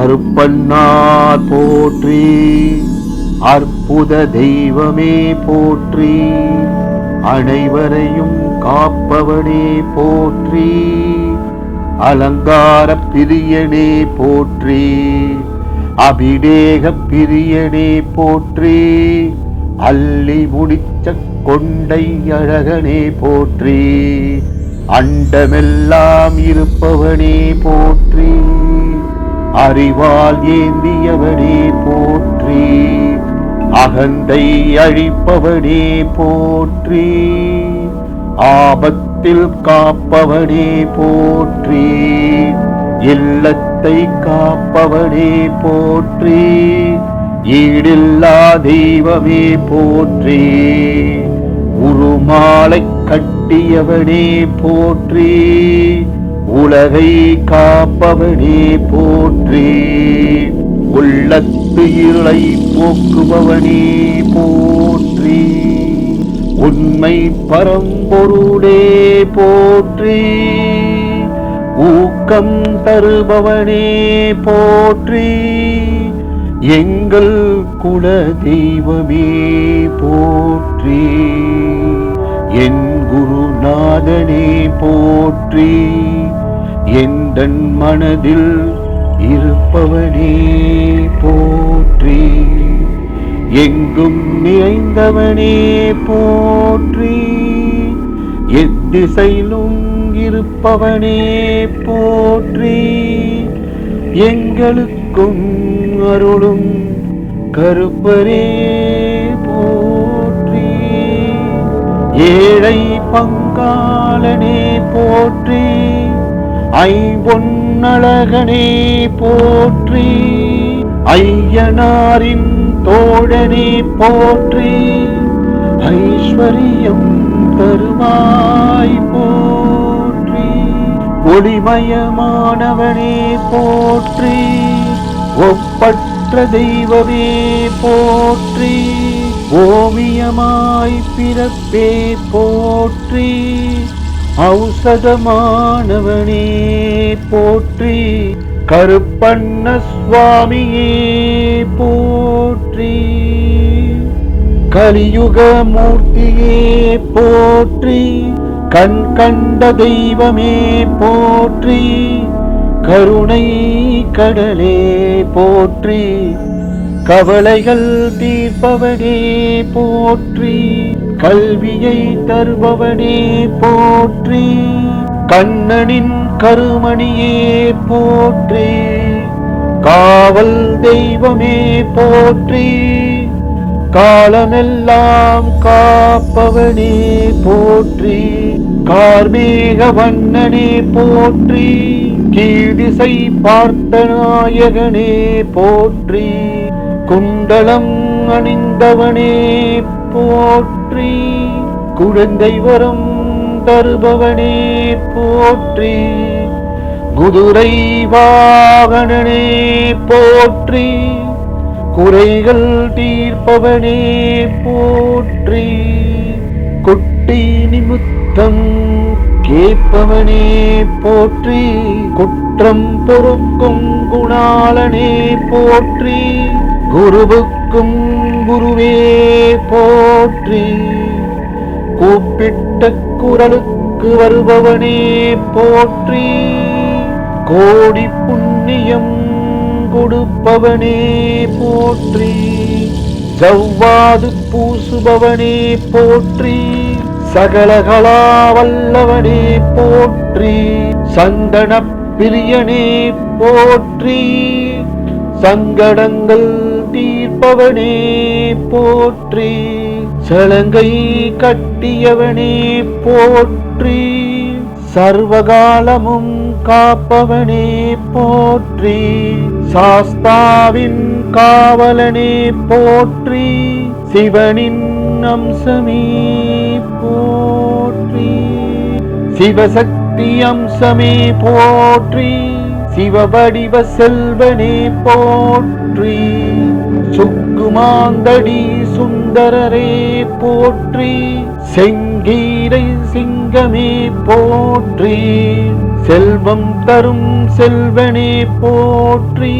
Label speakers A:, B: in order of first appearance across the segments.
A: கருப்பண்ணார் போற்றி அற்புத தெய்வமே போற்றி அனைவரையும் காப்பவனே போற்றி அலங்கார பிரியனே போற்றி அபிடேக பிரியனே போற்றி அள்ளி முடிச்ச கொண்டை அழகனே போற்றி அண்டமெல்லாம் இருப்பவனே போற்றி. அறிவால் ஏந்தியவனே போற்றி. அகந்தை அழிப்பவனே போற்றி. ஆபத்தில் காப்பவனே போற்றி. இல்லத்தை காப்பவனே போற்றி. ஈடில்லா தெய்வமே போற்றி. உருமாலை கட்டியவனே போற்றி. உலகை காப்பவனே போற்றி. உள்ளத்து இருளை போக்குபவனே போற்றி. உண்மை பரம்பொருளே போற்றி. ஊக்கம் தருபவனே போற்றி. எங்கள் குல தெய்வமே போற்றி. என் குருநாதனே போற்றி. எந்தன் மனதில் இருப்பவனே போற்றி. எங்கும் நிறைந்தவனே போற்றி. எத்திசையிலும் இருப்பவனே போற்றி. எங்களுக்கும் அருளும் கருப்பரே போற்றி. ஏழை பங்காளனே போற்றி. ஐம்பொன்னழகனே போற்றி ஐயனாரின் தோழனே போற்றி ஐஸ்வரியம் தருவாய் போற்றி ஒளிமயமானவனே போற்றி ஒப்பற்ற தெய்வமே போற்றி ஓவியமாய் பிறப்பே போற்றி ஔஷதமானவனே போற்றி கருப்பண்ண சுவாமியே போற்றி. கலியுக மூர்த்தியே போற்றி கண் கண்ட தெய்வமே போற்றி. கருணை கடலே போற்றி கவலைகள் தீர்ப்பவனே போற்றி. கல்வியை தருபவனே போற்றி கண்ணனின் கருமணியே போற்றி காவல் தெய்வமே போற்றி காலமெல்லாம் காப்பவனே போற்றி கார்மேக வண்ணனே போற்றி கீழ்திசை பார்த்த நாயகனே போற்றி குண்டலம் அணிந்தவனே போற்றி. போற்றி. குழந்தை வரம் தருபவனே போற்றி. குதிரை வாகனனே போற்றி. குறைகள் தீர்ப்பவனே போற்றி. குட்டி நிமித்தம் கேட்பவனே போற்றி. குற்றம் பொறுக்கும் குணாளனே போற்றி. குருவுக்கு குருவுக்கும் குருவே போற்றி. கூப்பிட்ட குரலுக்கு வருபவனே போற்றி. கோடி புண்ணியம் கொடுப்பவனே போற்றி. ஜவ்வாது பூசுபவனே போற்றி. சகலகலா வல்லவனே போற்றி. சந்தன பிரியனே போற்றி. சங்கடங்கள் தீர்ப்பவனே போற்றி. சலங்கை கட்டியவனே போற்றி. சர்வகாலமும் காப்பவனே போற்றி. சாஸ்தாவின் காவலனே போற்றி. சிவனின் அம்சமே போற்றி. சிவசக்தி அம்சமே போற்றி. சிவவடிவ செல்வனே போற்றி. சுக்குமாந்தடி சுந்தரரே போற்றி செங்கீரை சிங்கமே போற்றி செல்வம் தரும் செல்வனே போற்றி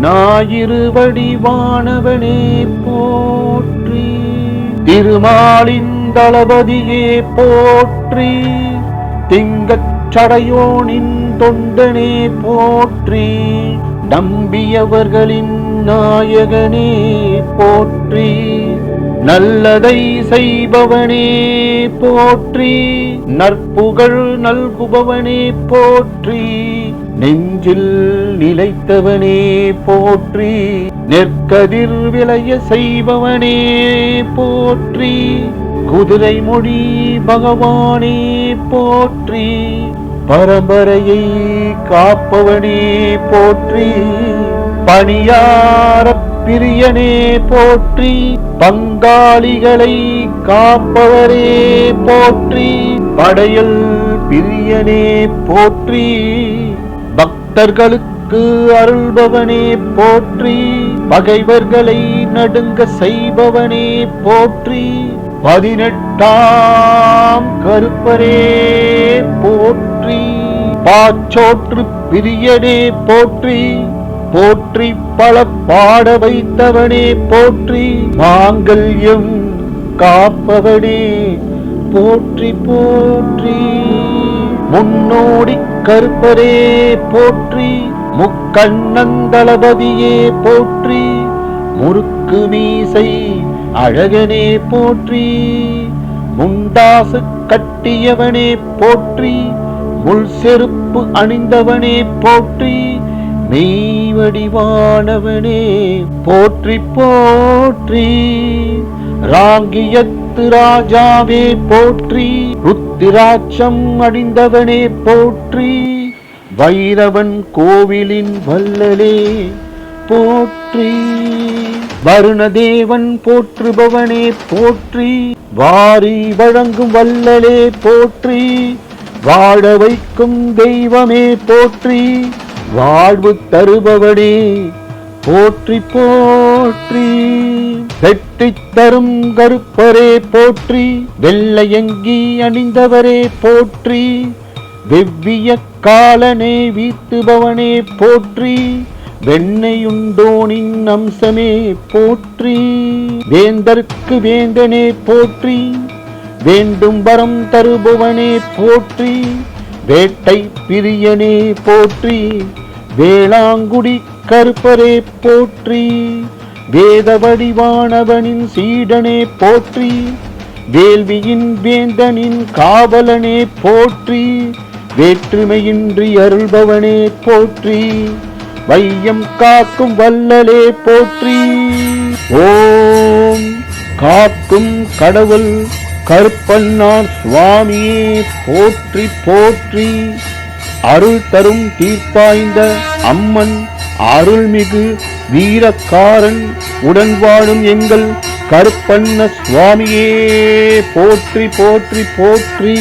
A: ஞாயிறு வடிவானவனே போற்றி திருமாலின் தளபதியே போற்றி திங்கச் சடையோனின் தொண்டனே போற்றி நம்பியவர்களின் நாயகனே போற்றி நல்லதை செய்பவனே போற்றி நற்புகழ் நல்குபவனே போற்றி நெஞ்சில் நிலைத்தவனே போற்றி நெற்கதிர் விளைய செய்பவனே போற்றி குதிரை மொழி பகவானே போற்றி பரம்பரையை காப்பவனே போற்றி பணியார பிரியனே போற்றி பங்காளிகளை காப்பவரே போற்றி படையல் பிரியனே போற்றி பக்தர்களுக்கு அருள்பவனே போற்றி பகைவர்களை நடுங்க செய்பவனே போற்றி பதினெட்டாம் கருப்பரே போற்றி பாச்சோற்று பிரியனே போற்றி போற்றி பல பாட வைத்தவனே போற்றி மாங்கல்யம் காப்பவனே போற்றி போற்றி. முன்னோடி கருப்பரே போற்றி. முக்கண்ணந்தளபதியே போற்றி. முறுக்கு மீசை அழகனே போற்றி. முண்டாசு கட்டியவனே போற்றி. முள் செருப்பு அணிந்தவனே போற்றி. மெய்வடிவானவனே போற்றி போற்றி. ராங்கியத்து ராஜாவே போற்றி ருத்திராட்சம் அடிந்தவனே போற்றி. வைரவன் கோவிலின் வல்லலே போற்றி. வருணதேவன் போற்றுபவனே போற்றி. வாரி வழங்கும் வல்லலே போற்றி. வாழ வைக்கும் தெய்வமே போற்றி. வாழ்வு தருபவனே போற்றி போற்றி. வெற்றி தரும் கருப்பரே போற்றி. வெள்ளையங்கி அணிந்தவரே போற்றி. வெவ்விய காலனே வீத்துபவனே போற்றி. வெண்ணையுண்டோனின் அம்சமே போற்றி. வேந்தற்கு வேந்தனே போற்றி. வேண்டும் வரம் தருபவனே போற்றி. வேட்டை பிரியனே போற்றி வேளாங்குடி கருப்பரே போற்றி வேத வடிவானவனின் சீடனே போற்றி வேள்வியின் வேந்தனின் காவலனே போற்றி வேற்றுமையின்றி அருள்பவனே போற்றி வையம் காக்கும் வல்லலே போற்றி. ஓம் காக்கும் கடவுள் கருப்பண்ணார் சுவாமியே போற்றி போற்றி. அருள் தரும் தீர்ப்பாய்ந்த அம்மன் அருள்மிகு வீரக்காரன் உடன் வாழும் எங்கள் கருப்பண்ண சுவாமியே போற்றி போற்றி போற்றி.